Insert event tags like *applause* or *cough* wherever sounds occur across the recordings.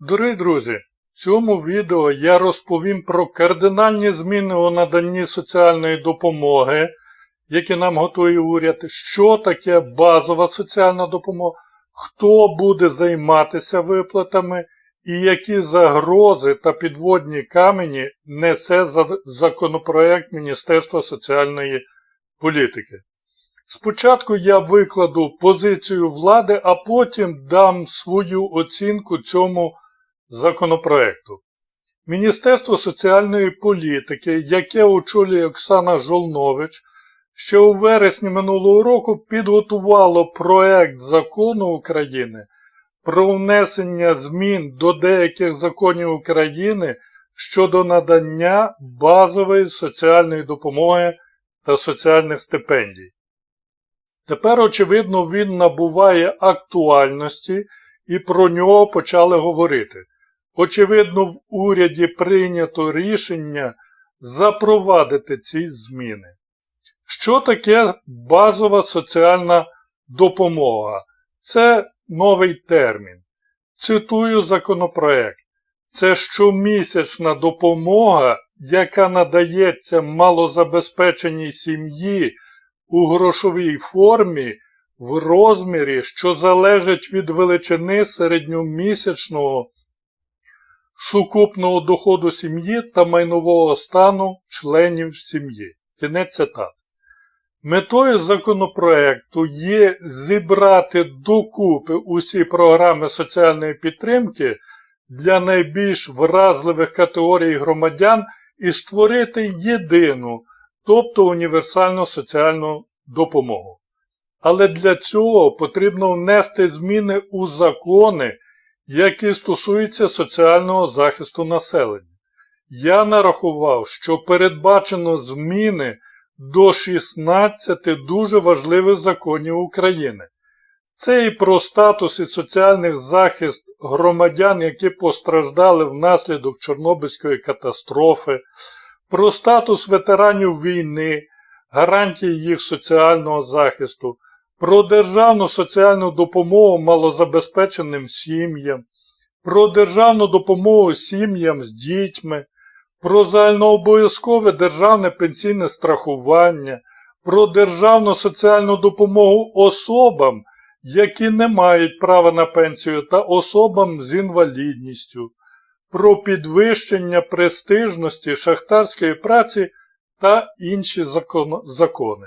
Дорогі друзі, в цьому відео я розповім про кардинальні зміни у наданні соціальної допомоги, які нам готує уряд, що таке базова соціальна допомога, хто буде займатися виплатами і які загрози та підводні камені несе законопроект Міністерства соціальної політики. Спочатку я викладу позицію влади, а потім дам свою оцінку цьому законопроекту. Міністерство соціальної політики, яке очолює Оксана Жолнович, ще у вересні минулого року підготувало проект закону України про внесення змін до деяких законів України щодо надання базової соціальної допомоги та соціальних стипендій. Тепер, очевидно, він набуває актуальності і про нього почали говорити. Очевидно, в уряді прийнято рішення запровадити ці зміни. Що таке базова соціальна допомога? Це новий термін. Цитую законопроект. Це щомісячна допомога, яка надається малозабезпеченій сім'ї у грошовій формі в розмірі, що залежить від величини середньомісячного сукупного доходу сім'ї та майнового стану членів сім'ї. Кінець цитат. Метою законопроекту є зібрати докупи усі програми соціальної підтримки для найбільш вразливих категорій громадян і створити єдину, тобто універсальну соціальну допомогу. Але для цього потрібно внести зміни у закони, які стосуються соціального захисту населення. Я нарахував, що передбачено зміни до 16 дуже важливих законів України. Це і про статус і соціальний захист громадян, які постраждали внаслідок Чорнобильської катастрофи, про статус ветеранів війни, гарантії їх соціального захисту, про державну соціальну допомогу малозабезпеченим сім'ям, про державну допомогу сім'ям з дітьми, про загальнообов'язкове державне пенсійне страхування, про державну соціальну допомогу особам, які не мають права на пенсію, та особам з інвалідністю, про підвищення престижності шахтарської праці та інші закони.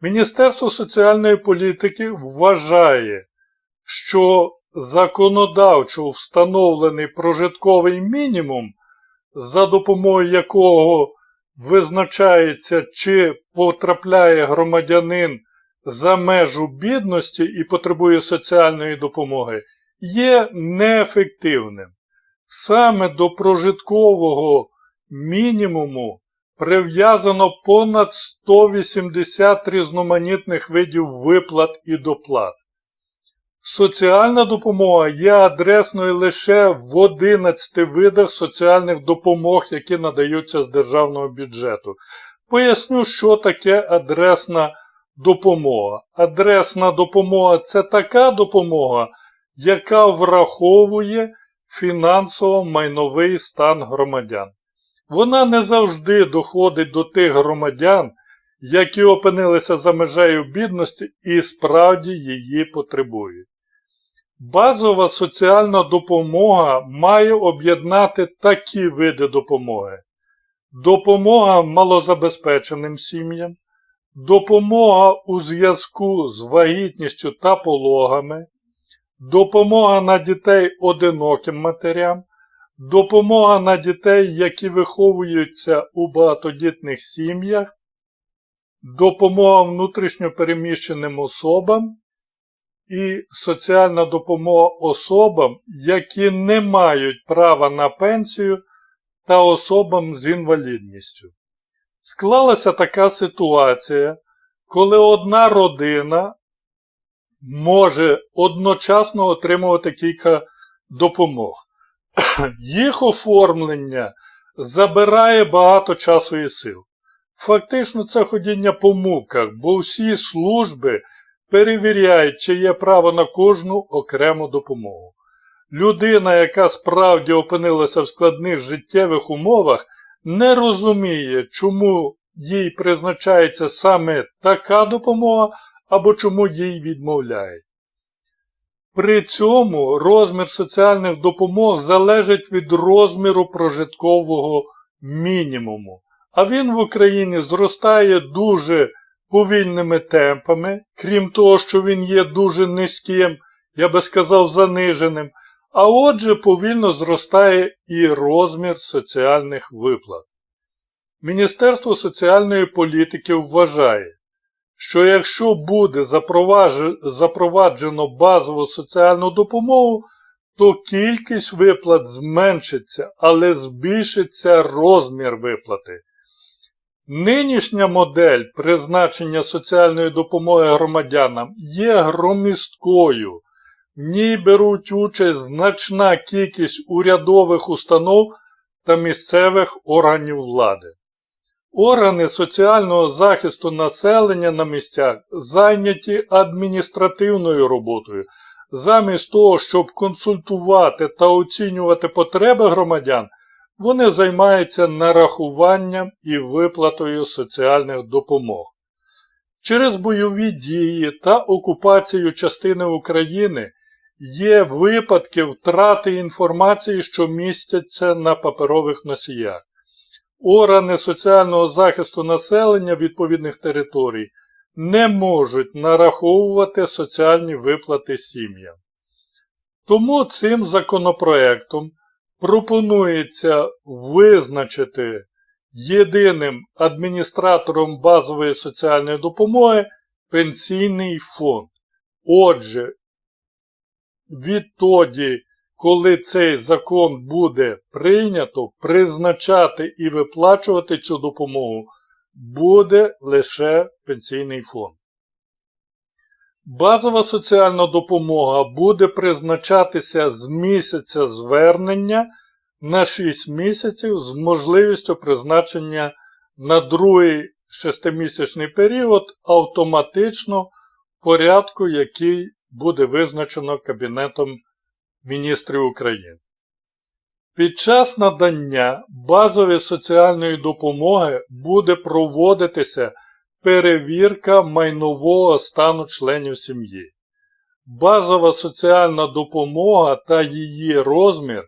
Міністерство соціальної політики вважає, що законодавчо встановлений прожитковий мінімум, за допомогою якого визначається, чи потрапляє громадянин за межу бідності і потребує соціальної допомоги, є неефективним. Саме до прожиткового мінімуму прив'язано понад 180 різноманітних видів виплат і доплат. Соціальна допомога є адресною лише в 11 видах соціальних допомог, які надаються з державного бюджету. Поясню, що таке адресна допомога. Адресна допомога це така допомога, яка враховує фінансово-майновий стан громадян. Вона не завжди доходить до тих громадян, які опинилися за межею бідності і справді її потребують. Базова соціальна допомога має об'єднати такі види допомоги: допомога малозабезпеченим сім'ям, допомога у зв'язку з вагітністю та пологами, допомога на дітей одиноким матерям, допомога на дітей, які виховуються у багатодітних сім'ях, допомога внутрішньопереміщеним особам і соціальна допомога особам, які не мають права на пенсію та особам з інвалідністю. Склалася така ситуація, коли одна родина може одночасно отримувати кілька допомог. *coughs* Їх оформлення забирає багато часу і сил. Фактично це ходіння по муках, бо всі служби перевіряють, чи є право на кожну окрему допомогу. Людина, яка справді опинилася в складних життєвих умовах, не розуміє, чому їй призначається саме така допомога або чому їй відмовляють. При цьому розмір соціальних допомог залежить від розміру прожиткового мінімуму, а він в Україні зростає дуже повільними темпами, крім того, що він є дуже низьким, я би сказав, заниженим, а отже повільно зростає і розмір соціальних виплат. Міністерство соціальної політики вважає, що якщо буде запроваджено базову соціальну допомогу, то кількість виплат зменшиться, але збільшиться розмір виплати. Нинішня модель призначення соціальної допомоги громадянам є громісткою. В ній беруть участь значна кількість урядових установ та місцевих органів влади. Органи соціального захисту населення на місцях зайняті адміністративною роботою, замість того, щоб консультувати та оцінювати потреби громадян, вони займаються нарахуванням і виплатою соціальних допомог. Через бойові дії та окупацію частини України є випадки втрати інформації, що містяться на паперових носіях. Органи соціального захисту населення відповідних територій не можуть нараховувати соціальні виплати сім'ям. Тому цим законопроектом пропонується визначити єдиним адміністратором базової соціальної допомоги пенсійний фонд. Отже, відтоді, коли цей закон буде прийнято, призначати і виплачувати цю допомогу буде лише пенсійний фонд. Базова соціальна допомога буде призначатися з місяця звернення на 6 місяців з можливістю призначення на другий шестимісячний період автоматично в порядку, який буде визначено Кабінетом міністрів України. Під час надання базової соціальної допомоги буде проводитися перевірка майнового стану членів сім'ї. Базова соціальна допомога та її розмір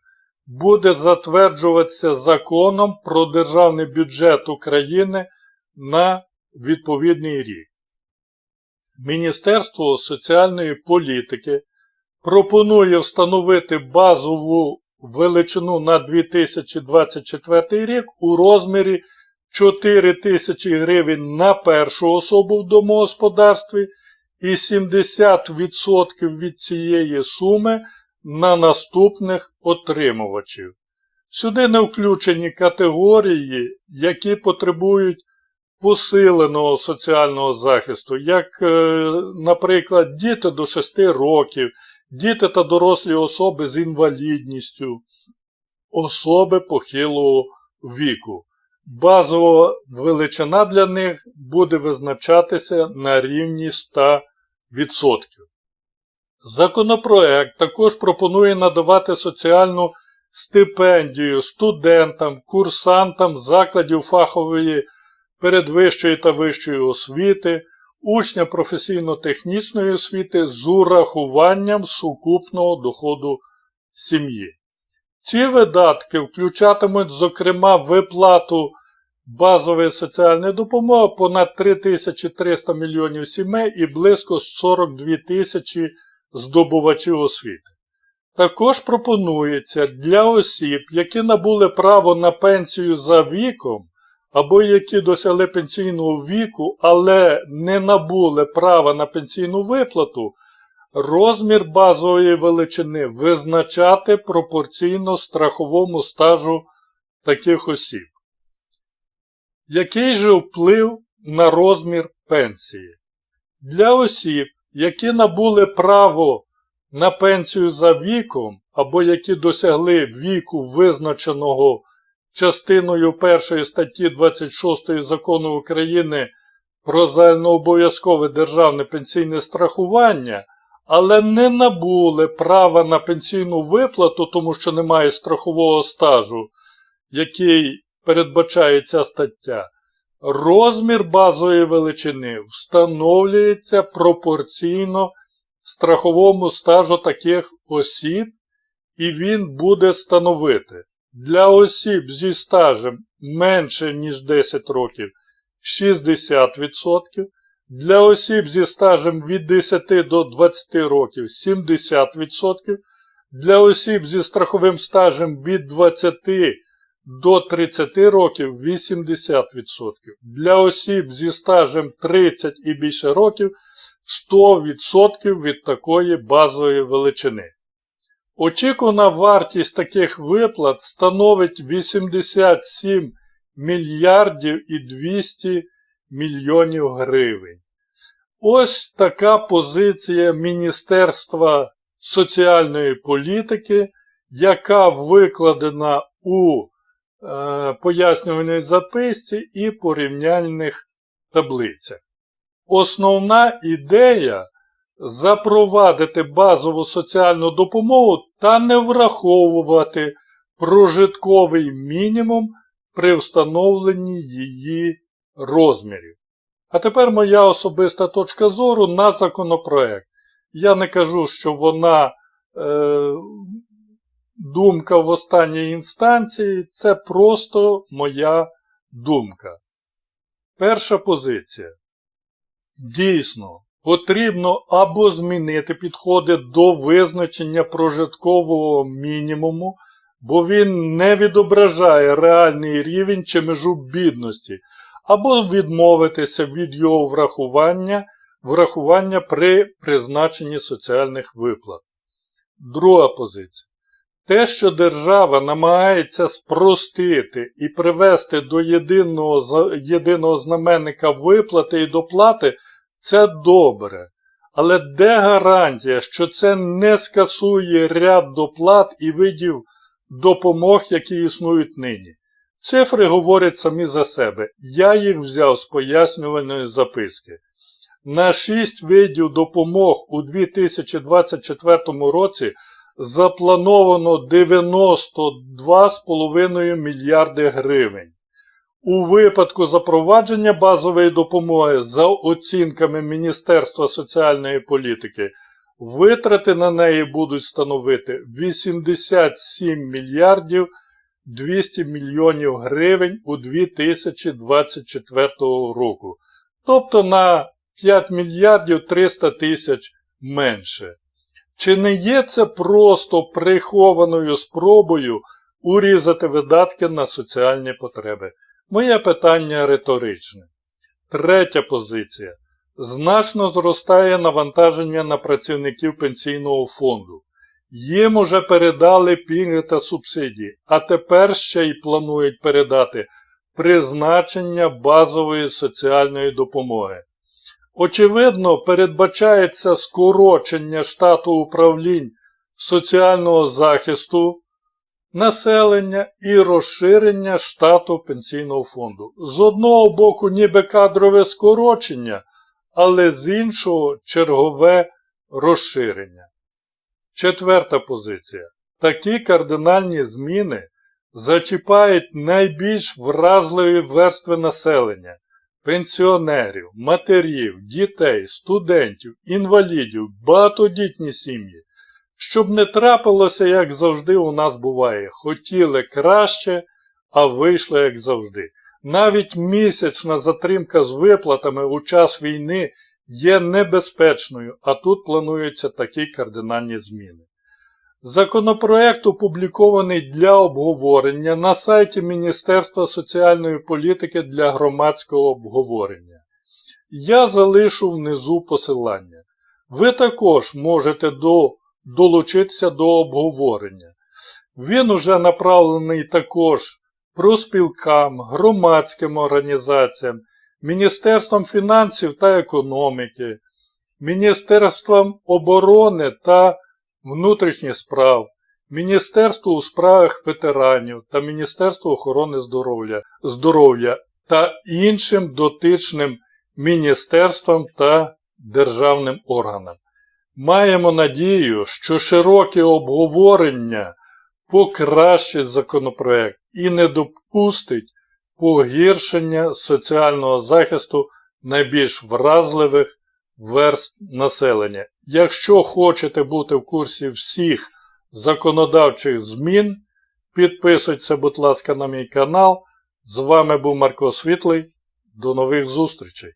буде затверджуватися законом про державний бюджет України на відповідний рік. Міністерство соціальної політики пропонує встановити базову величину на 2024 рік у розмірі 4 тисячі гривень на першу особу в домогосподарстві і 70% від цієї суми на наступних отримувачів. Сюди не включені категорії, які потребують посиленого соціального захисту, як, е, наприклад, діти до 6 років, діти та дорослі особи з інвалідністю, особи похилого віку. Базова величина для них буде визначатися на рівні 100%. Законопроект також пропонує надавати соціальну стипендію студентам, курсантам закладів фахової передвищої та вищої освіти, учня професійно-технічної освіти з урахуванням сукупного доходу сім'ї. Ці видатки включатимуть, зокрема, виплату базової соціальної допомоги понад 3300 мільйонів сімей і близько 42 тисячі здобувачів освіти. Також пропонується для осіб, які набули право на пенсію за віком, або які досягли пенсійного віку, але не набули права на пенсійну виплату, розмір базової величини визначати пропорційно страховому стажу таких осіб. Який же вплив на розмір пенсії? Для осіб, які набули право на пенсію за віком, або які досягли віку визначеного частиною 1 статті 26 закону України про загальнообов'язкове державне пенсійне страхування, але не набули права на пенсійну виплату, тому що немає страхового стажу, який передбачає ця стаття, розмір базової величини встановлюється пропорційно страховому стажу таких осіб, і він буде становити для осіб зі стажем менше, ніж 10 років 60%, для осіб зі стажем від 10 до 20 років 70%, для осіб зі страховим стажем від 20 до 30 років 80%, для осіб зі стажем 30 і більше років 100% від такої базової величини. Очікувана вартість таких виплат становить 87 мільярдів і 200 мільйонів гривень. Ось така позиція Міністерства соціальної політики, яка викладена у е, пояснювальній записці і порівняльних таблицях. Основна ідея запровадити базову соціальну допомогу та не враховувати прожитковий мінімум при встановленні її розмірів. А тепер моя особиста точка зору на законопроект. Я не кажу, що вона е, думка в останній інстанції, це просто моя думка. Перша позиція. Дійсно, потрібно або змінити підходи до визначення прожиткового мінімуму, бо він не відображає реальний рівень чи межу бідності, або відмовитися від його врахування, врахування при призначенні соціальних виплат. Друга позиція. Те, що держава намагається спростити і привести до єдиного, єдиного знаменника виплати і доплати, це добре. Але де гарантія, що це не скасує ряд доплат і видів допомог, які існують нині? Цифри говорять самі за себе. Я їх взяв з пояснювальної записки. На 6 видів допомог у 2024 році заплановано 92,5 мільярди гривень. У випадку запровадження базової допомоги за оцінками Міністерства соціальної політики, витрати на неї будуть становити 87 мільярдів 200 мільйонів гривень у 2024 року. Тобто на 5 мільярдів 300 тисяч менше. Чи не є це просто прихованою спробою урізати видатки на соціальні потреби? Моє питання риторичне. Третя позиція. Значно зростає навантаження на працівників пенсійного фонду. Їм уже передали пільги та субсидії, а тепер ще й планують передати призначення базової соціальної допомоги. Очевидно, передбачається скорочення штату управлінь соціального захисту населення і розширення штату пенсійного фонду. З одного боку, ніби кадрове скорочення, але з іншого чергове розширення. Четверта позиція. Такі кардинальні зміни зачіпають найбільш вразливі верстви населення пенсіонерів, матерів, дітей, студентів, інвалідів, багатодітні сім'ї. Щоб не трапилося, як завжди у нас буває. Хотіли краще, а вийшло, як завжди. Навіть місячна затримка з виплатами у час війни є небезпечною, а тут плануються такі кардинальні зміни. Законопроект опублікований для обговорення на сайті Міністерства соціальної політики для громадського обговорення. Я залишу внизу посилання. Ви також можете до, долучитися до обговорення. Він уже направлений також проспілкам, громадським організаціям, Міністерством фінансів та економіки, Міністерством оборони та внутрішніх справ, Міністерство у справах ветеранів та Міністерство охорони здоров'я здоров'я та іншим дотичним міністерствам та державним органам. Маємо надію, що широке обговорення покращить законопроект і не допустить погіршення соціального захисту найбільш вразливих верст населення. Якщо хочете бути в курсі всіх законодавчих змін, підписуйтесь, будь ласка, на мій канал. З вами був Марко Світлий. До нових зустрічей!